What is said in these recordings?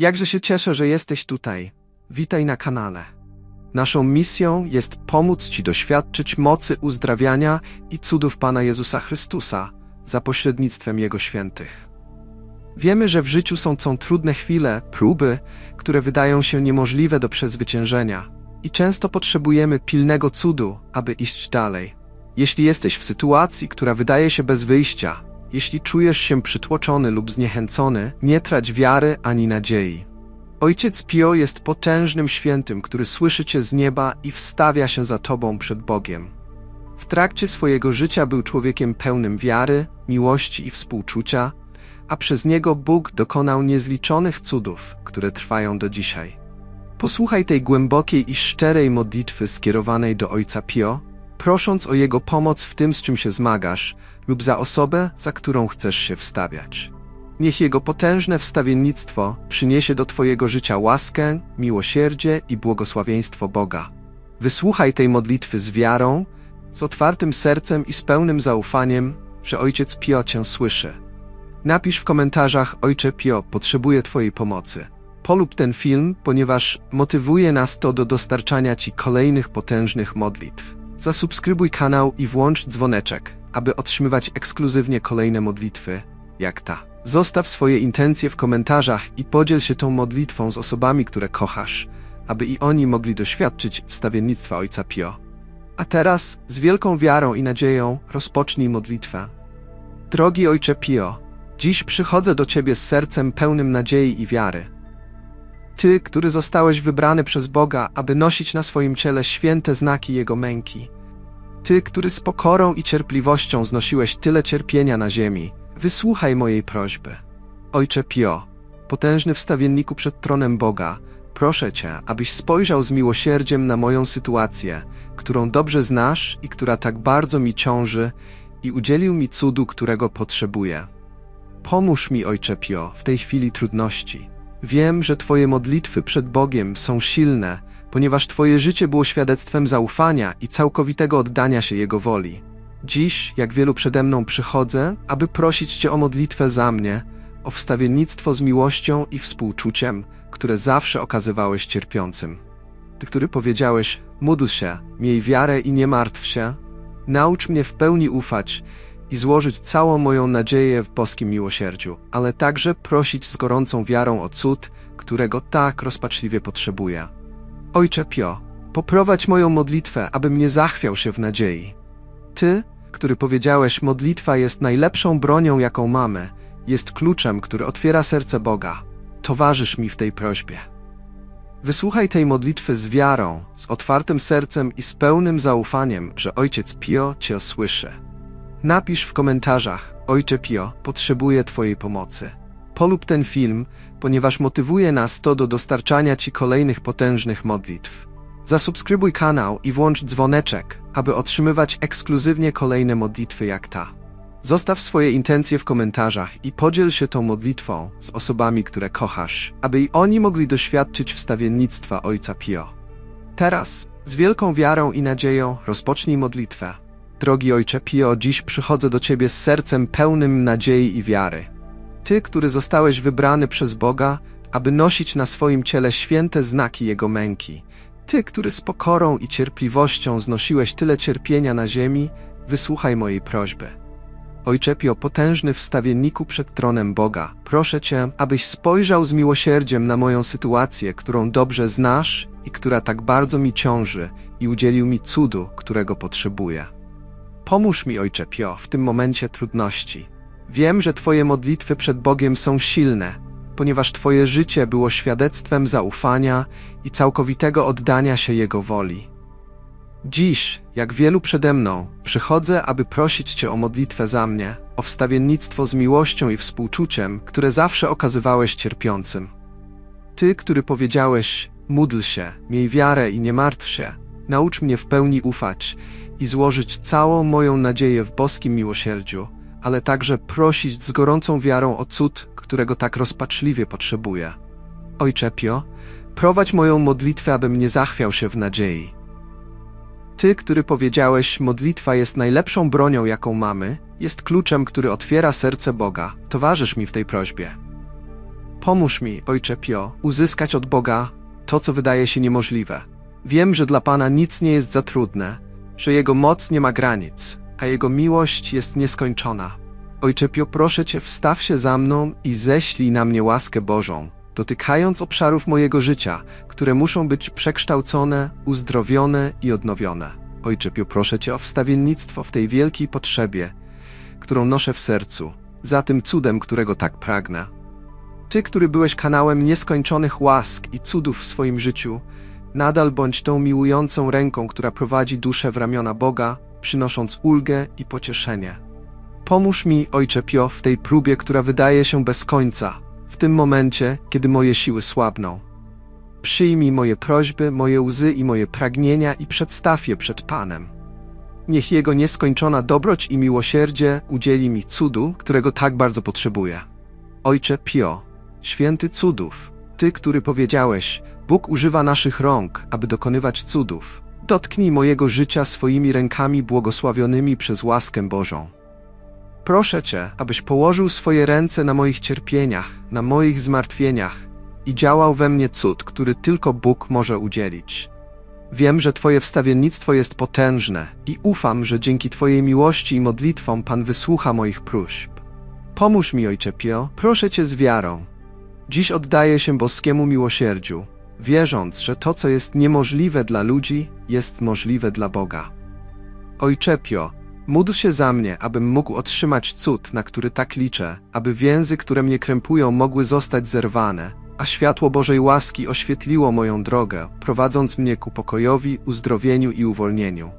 Jakże się cieszę, że jesteś tutaj. Witaj na kanale. Naszą misją jest pomóc Ci doświadczyć mocy uzdrawiania i cudów Pana Jezusa Chrystusa za pośrednictwem Jego świętych. Wiemy, że w życiu są, są trudne chwile, próby, które wydają się niemożliwe do przezwyciężenia i często potrzebujemy pilnego cudu, aby iść dalej. Jeśli jesteś w sytuacji, która wydaje się bez wyjścia, jeśli czujesz się przytłoczony lub zniechęcony, nie trać wiary ani nadziei. Ojciec Pio jest potężnym świętym, który słyszy cię z nieba i wstawia się za tobą przed Bogiem. W trakcie swojego życia był człowiekiem pełnym wiary, miłości i współczucia, a przez niego Bóg dokonał niezliczonych cudów, które trwają do dzisiaj. Posłuchaj tej głębokiej i szczerej modlitwy skierowanej do Ojca Pio, prosząc o Jego pomoc w tym, z czym się zmagasz, lub za osobę, za którą chcesz się wstawiać. Niech Jego potężne wstawiennictwo przyniesie do Twojego życia łaskę, miłosierdzie i błogosławieństwo Boga. Wysłuchaj tej modlitwy z wiarą, z otwartym sercem i z pełnym zaufaniem, że Ojciec Pio Cię słyszy. Napisz w komentarzach Ojcze Pio, potrzebuję Twojej pomocy. Polub ten film, ponieważ motywuje nas to do dostarczania Ci kolejnych potężnych modlitw. Zasubskrybuj kanał i włącz dzwoneczek, aby otrzymywać ekskluzywnie kolejne modlitwy, jak ta. Zostaw swoje intencje w komentarzach i podziel się tą modlitwą z osobami, które kochasz, aby i oni mogli doświadczyć wstawiennictwa Ojca Pio. A teraz, z wielką wiarą i nadzieją, rozpocznij modlitwę. Drogi Ojcze Pio, dziś przychodzę do Ciebie z sercem pełnym nadziei i wiary. Ty, który zostałeś wybrany przez Boga, aby nosić na swoim ciele święte znaki Jego męki. Ty, który z pokorą i cierpliwością znosiłeś tyle cierpienia na ziemi, wysłuchaj mojej prośby. Ojcze Pio, potężny wstawienniku przed tronem Boga, proszę Cię, abyś spojrzał z miłosierdziem na moją sytuację, którą dobrze znasz i która tak bardzo mi ciąży, i udzielił mi cudu, którego potrzebuję. Pomóż mi, Ojcze Pio, w tej chwili trudności. Wiem, że Twoje modlitwy przed Bogiem są silne, ponieważ Twoje życie było świadectwem zaufania i całkowitego oddania się Jego woli. Dziś, jak wielu przede mną, przychodzę, aby prosić Cię o modlitwę za mnie, o wstawiennictwo z miłością i współczuciem, które zawsze okazywałeś cierpiącym. Ty, który powiedziałeś, módl się, miej wiarę i nie martw się, naucz mnie w pełni ufać i złożyć całą moją nadzieję w boskim miłosierdziu, ale także prosić z gorącą wiarą o cud, którego tak rozpaczliwie potrzebuję. Ojcze Pio, poprowadź moją modlitwę, abym nie zachwiał się w nadziei. Ty, który powiedziałeś, modlitwa jest najlepszą bronią, jaką mamy, jest kluczem, który otwiera serce Boga. Towarzysz mi w tej prośbie. Wysłuchaj tej modlitwy z wiarą, z otwartym sercem i z pełnym zaufaniem, że Ojciec Pio Cię słyszy. Napisz w komentarzach, Ojcze Pio, potrzebuję Twojej pomocy. Polub ten film, ponieważ motywuje nas to do dostarczania Ci kolejnych potężnych modlitw. Zasubskrybuj kanał i włącz dzwoneczek, aby otrzymywać ekskluzywnie kolejne modlitwy jak ta. Zostaw swoje intencje w komentarzach i podziel się tą modlitwą z osobami, które kochasz, aby i oni mogli doświadczyć wstawiennictwa Ojca Pio. Teraz, z wielką wiarą i nadzieją, rozpocznij modlitwę. Drogi Ojcze Pio, dziś przychodzę do Ciebie z sercem pełnym nadziei i wiary. Ty, który zostałeś wybrany przez Boga, aby nosić na swoim ciele święte znaki Jego męki. Ty, który z pokorą i cierpliwością znosiłeś tyle cierpienia na ziemi, wysłuchaj mojej prośby. Ojcze Pio, potężny wstawienniku przed tronem Boga, proszę Cię, abyś spojrzał z miłosierdziem na moją sytuację, którą dobrze znasz i która tak bardzo mi ciąży i udzielił mi cudu, którego potrzebuję. Pomóż mi, Ojcze Pio, w tym momencie trudności. Wiem, że Twoje modlitwy przed Bogiem są silne, ponieważ Twoje życie było świadectwem zaufania i całkowitego oddania się Jego woli. Dziś, jak wielu przede mną, przychodzę, aby prosić Cię o modlitwę za mnie, o wstawiennictwo z miłością i współczuciem, które zawsze okazywałeś cierpiącym. Ty, który powiedziałeś, módl się, miej wiarę i nie martw się, naucz mnie w pełni ufać i złożyć całą moją nadzieję w boskim miłosierdziu, ale także prosić z gorącą wiarą o cud, którego tak rozpaczliwie potrzebuję. Ojcze Pio, prowadź moją modlitwę, abym nie zachwiał się w nadziei. Ty, który powiedziałeś, modlitwa jest najlepszą bronią, jaką mamy, jest kluczem, który otwiera serce Boga. Towarzysz mi w tej prośbie. Pomóż mi, Ojcze Pio, uzyskać od Boga to, co wydaje się niemożliwe. Wiem, że dla Pana nic nie jest za trudne, że Jego moc nie ma granic, a Jego miłość jest nieskończona. Ojcze Pio, proszę Cię, wstaw się za mną i ześlij na mnie łaskę Bożą, dotykając obszarów mojego życia, które muszą być przekształcone, uzdrowione i odnowione. Ojcze Pio, proszę Cię o wstawiennictwo w tej wielkiej potrzebie, którą noszę w sercu, za tym cudem, którego tak pragnę. Ty, który byłeś kanałem nieskończonych łask i cudów w swoim życiu, nadal bądź tą miłującą ręką, która prowadzi duszę w ramiona Boga, przynosząc ulgę i pocieszenie. Pomóż mi, Ojcze Pio, w tej próbie, która wydaje się bez końca, w tym momencie, kiedy moje siły słabną. Przyjmij moje prośby, moje łzy i moje pragnienia i przedstaw je przed Panem. Niech Jego nieskończona dobroć i miłosierdzie udzieli mi cudu, którego tak bardzo potrzebuję. Ojcze Pio, święty cudów, Ty, który powiedziałeś, Bóg używa naszych rąk, aby dokonywać cudów. Dotknij mojego życia swoimi rękami błogosławionymi przez łaskę Bożą. Proszę Cię, abyś położył swoje ręce na moich cierpieniach, na moich zmartwieniach i działał we mnie cud, który tylko Bóg może udzielić. Wiem, że Twoje wstawiennictwo jest potężne i ufam, że dzięki Twojej miłości i modlitwom Pan wysłucha moich próśb. Pomóż mi, Ojcze Pio, proszę Cię z wiarą. Dziś oddaję się boskiemu miłosierdziu, wierząc, że to, co jest niemożliwe dla ludzi, jest możliwe dla Boga. Ojcze Pio, módl się za mnie, abym mógł otrzymać cud, na który tak liczę, aby więzy, które mnie krępują, mogły zostać zerwane, a światło Bożej łaski oświetliło moją drogę, prowadząc mnie ku pokojowi, uzdrowieniu i uwolnieniu.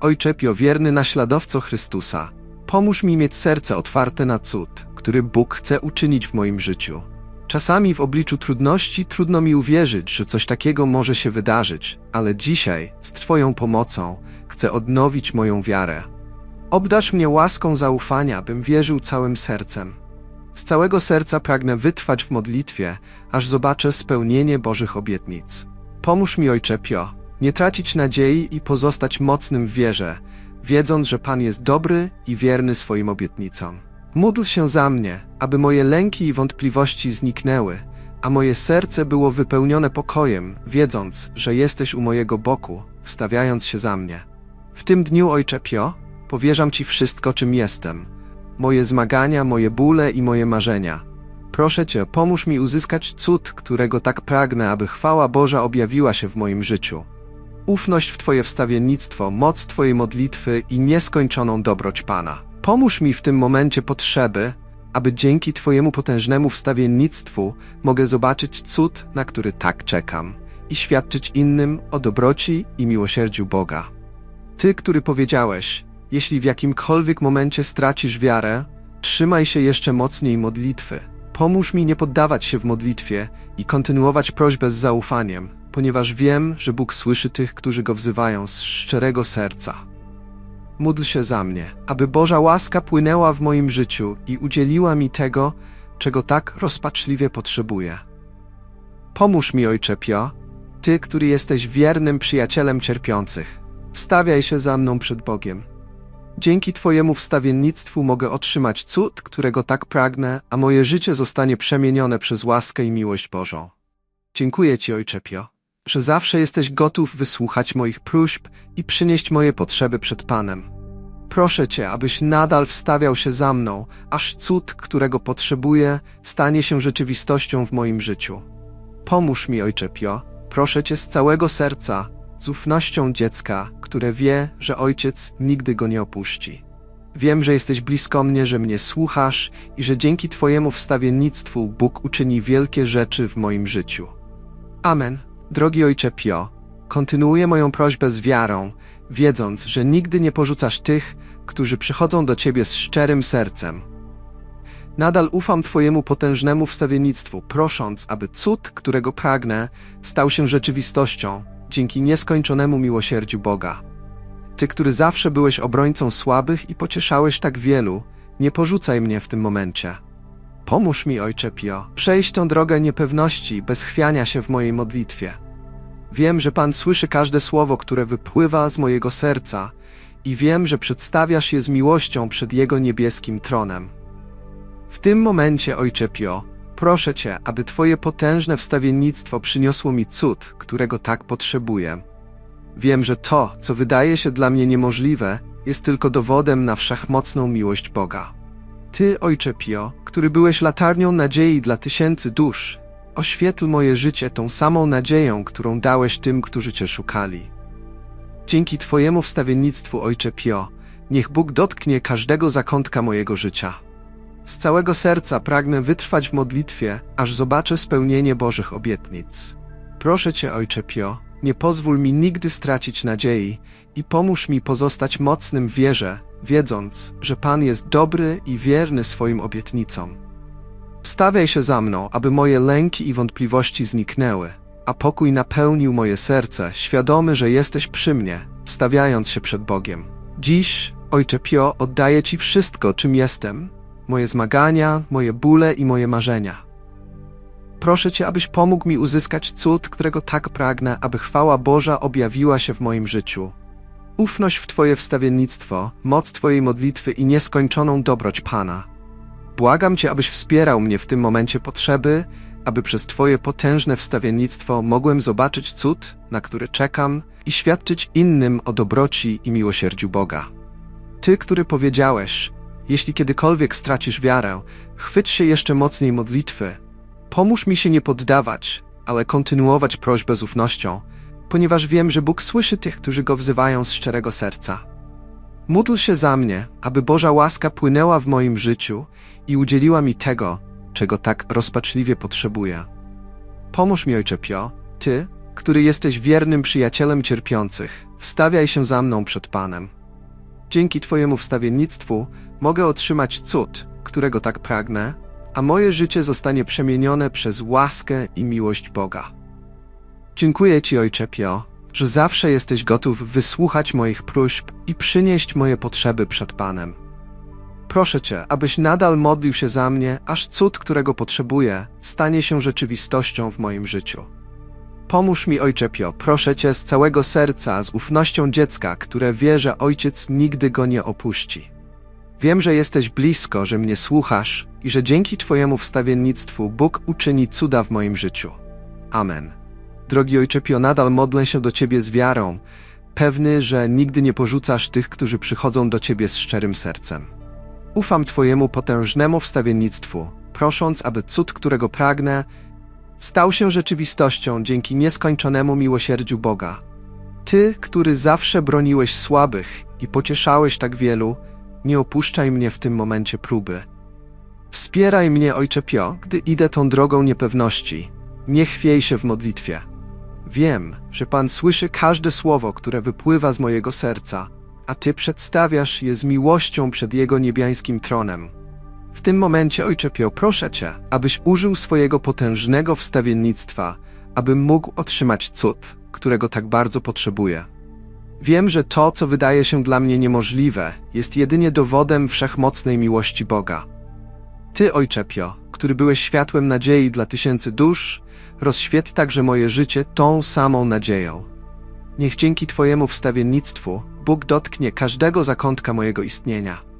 Ojcze Pio, wierny naśladowco Chrystusa, pomóż mi mieć serce otwarte na cud, który Bóg chce uczynić w moim życiu. Czasami w obliczu trudności trudno mi uwierzyć, że coś takiego może się wydarzyć, ale dzisiaj, z Twoją pomocą, chcę odnowić moją wiarę. Obdarz mnie łaską zaufania, bym wierzył całym sercem. Z całego serca pragnę wytrwać w modlitwie, aż zobaczę spełnienie Bożych obietnic. Pomóż mi, Ojcze Pio, nie tracić nadziei i pozostać mocnym w wierze, wiedząc, że Pan jest dobry i wierny swoim obietnicom. Módl się za mnie, aby moje lęki i wątpliwości zniknęły, a moje serce było wypełnione pokojem, wiedząc, że jesteś u mojego boku, wstawiając się za mnie. W tym dniu, Ojcze Pio, powierzam Ci wszystko, czym jestem. Moje zmagania, moje bóle i moje marzenia. Proszę Cię, pomóż mi uzyskać cud, którego tak pragnę, aby chwała Boża objawiła się w moim życiu. Ufność w Twoje wstawiennictwo, moc Twojej modlitwy i nieskończoną dobroć Pana. Pomóż mi w tym momencie potrzeby, aby dzięki Twojemu potężnemu wstawiennictwu mogę zobaczyć cud, na który tak czekam i świadczyć innym o dobroci i miłosierdziu Boga. Ty, który powiedziałeś, jeśli w jakimkolwiek momencie stracisz wiarę, trzymaj się jeszcze mocniej modlitwy. Pomóż mi nie poddawać się w modlitwie i kontynuować prośbę z zaufaniem, ponieważ wiem, że Bóg słyszy tych, którzy go wzywają z szczerego serca. Módl się za mnie, aby Boża łaska płynęła w moim życiu i udzieliła mi tego, czego tak rozpaczliwie potrzebuję. Pomóż mi, Ojcze Pio, Ty, który jesteś wiernym przyjacielem cierpiących. Wstawiaj się za mną przed Bogiem. Dzięki Twojemu wstawiennictwu mogę otrzymać cud, którego tak pragnę, a moje życie zostanie przemienione przez łaskę i miłość Bożą. Dziękuję Ci, Ojcze Pio, że zawsze jesteś gotów wysłuchać moich próśb i przynieść moje potrzeby przed Panem. Proszę Cię, abyś nadal wstawiał się za mną, aż cud, którego potrzebuję, stanie się rzeczywistością w moim życiu. Pomóż mi, Ojcze Pio, proszę Cię z całego serca, z ufnością dziecka, które wie, że ojciec nigdy go nie opuści. Wiem, że jesteś blisko mnie, że mnie słuchasz i że dzięki Twojemu wstawiennictwu Bóg uczyni wielkie rzeczy w moim życiu. Amen. Drogi Ojcze Pio, kontynuuję moją prośbę z wiarą, wiedząc, że nigdy nie porzucasz tych, którzy przychodzą do Ciebie z szczerym sercem. Nadal ufam Twojemu potężnemu wstawiennictwu, prosząc, aby cud, którego pragnę, stał się rzeczywistością dzięki nieskończonemu miłosierdziu Boga. Ty, który zawsze byłeś obrońcą słabych i pocieszałeś tak wielu, nie porzucaj mnie w tym momencie. Pomóż mi, Ojcze Pio, przejść tą drogę niepewności bez chwiania się w mojej modlitwie. Wiem, że Pan słyszy każde słowo, które wypływa z mojego serca i wiem, że przedstawiasz je z miłością przed Jego niebieskim tronem. W tym momencie, Ojcze Pio, proszę Cię, aby Twoje potężne wstawiennictwo przyniosło mi cud, którego tak potrzebuję. Wiem, że to, co wydaje się dla mnie niemożliwe, jest tylko dowodem na wszechmocną miłość Boga. Ty, Ojcze Pio, który byłeś latarnią nadziei dla tysięcy dusz, oświetl moje życie tą samą nadzieją, którą dałeś tym, którzy Cię szukali. Dzięki Twojemu wstawiennictwu, Ojcze Pio, niech Bóg dotknie każdego zakątka mojego życia. Z całego serca pragnę wytrwać w modlitwie, aż zobaczę spełnienie Bożych obietnic. Proszę Cię, Ojcze Pio, nie pozwól mi nigdy stracić nadziei i pomóż mi pozostać mocnym w wierze, wiedząc, że Pan jest dobry i wierny swoim obietnicom. Wstawiaj się za mną, aby moje lęki i wątpliwości zniknęły, a pokój napełnił moje serce, świadomy, że jesteś przy mnie, wstawiając się przed Bogiem. Dziś, Ojcze Pio, oddaję Ci wszystko, czym jestem, moje zmagania, moje bóle i moje marzenia. Proszę Cię, abyś pomógł mi uzyskać cud, którego tak pragnę, aby chwała Boża objawiła się w moim życiu. Ufność w Twoje wstawiennictwo, moc Twojej modlitwy i nieskończoną dobroć Pana. Błagam Cię, abyś wspierał mnie w tym momencie potrzeby, aby przez Twoje potężne wstawiennictwo mogłem zobaczyć cud, na który czekam i świadczyć innym o dobroci i miłosierdziu Boga. Ty, który powiedziałeś, jeśli kiedykolwiek stracisz wiarę, chwyć się jeszcze mocniej modlitwy. Pomóż mi się nie poddawać, ale kontynuować prośbę z ufnością, ponieważ wiem, że Bóg słyszy tych, którzy Go wzywają z szczerego serca. Módl się za mnie, aby Boża łaska płynęła w moim życiu i udzieliła mi tego, czego tak rozpaczliwie potrzebuję. Pomóż mi, Ojcze Pio, Ty, który jesteś wiernym przyjacielem cierpiących, wstawiaj się za mną przed Panem. Dzięki Twojemu wstawiennictwu mogę otrzymać cud, którego tak pragnę, a moje życie zostanie przemienione przez łaskę i miłość Boga. Dziękuję Ci, Ojcze Pio, że zawsze jesteś gotów wysłuchać moich próśb i przynieść moje potrzeby przed Panem. Proszę Cię, abyś nadal modlił się za mnie, aż cud, którego potrzebuję, stanie się rzeczywistością w moim życiu. Pomóż mi, Ojcze Pio, proszę Cię z całego serca, z ufnością dziecka, które wie, że Ojciec nigdy go nie opuści. Wiem, że jesteś blisko, że mnie słuchasz i że dzięki Twojemu wstawiennictwu Bóg uczyni cuda w moim życiu. Amen. Drogi Ojcze Pio, nadal modlę się do Ciebie z wiarą, pewny, że nigdy nie porzucasz tych, którzy przychodzą do Ciebie z szczerym sercem. Ufam Twojemu potężnemu wstawiennictwu, prosząc, aby cud, którego pragnę, stał się rzeczywistością dzięki nieskończonemu miłosierdziu Boga. Ty, który zawsze broniłeś słabych i pocieszałeś tak wielu, nie opuszczaj mnie w tym momencie próby. Wspieraj mnie, Ojcze Pio, gdy idę tą drogą niepewności. Nie chwiej się w modlitwie. Wiem, że Pan słyszy każde słowo, które wypływa z mojego serca, a Ty przedstawiasz je z miłością przed Jego niebiańskim tronem. W tym momencie, Ojcze Pio, proszę Cię, abyś użył swojego potężnego wstawiennictwa, abym mógł otrzymać cud, którego tak bardzo potrzebuję. Wiem, że to, co wydaje się dla mnie niemożliwe, jest jedynie dowodem wszechmocnej miłości Boga. Ty, Ojcze Pio, który byłeś światłem nadziei dla tysięcy dusz, rozświetl także moje życie tą samą nadzieją. Niech dzięki Twojemu wstawiennictwu Bóg dotknie każdego zakątka mojego istnienia.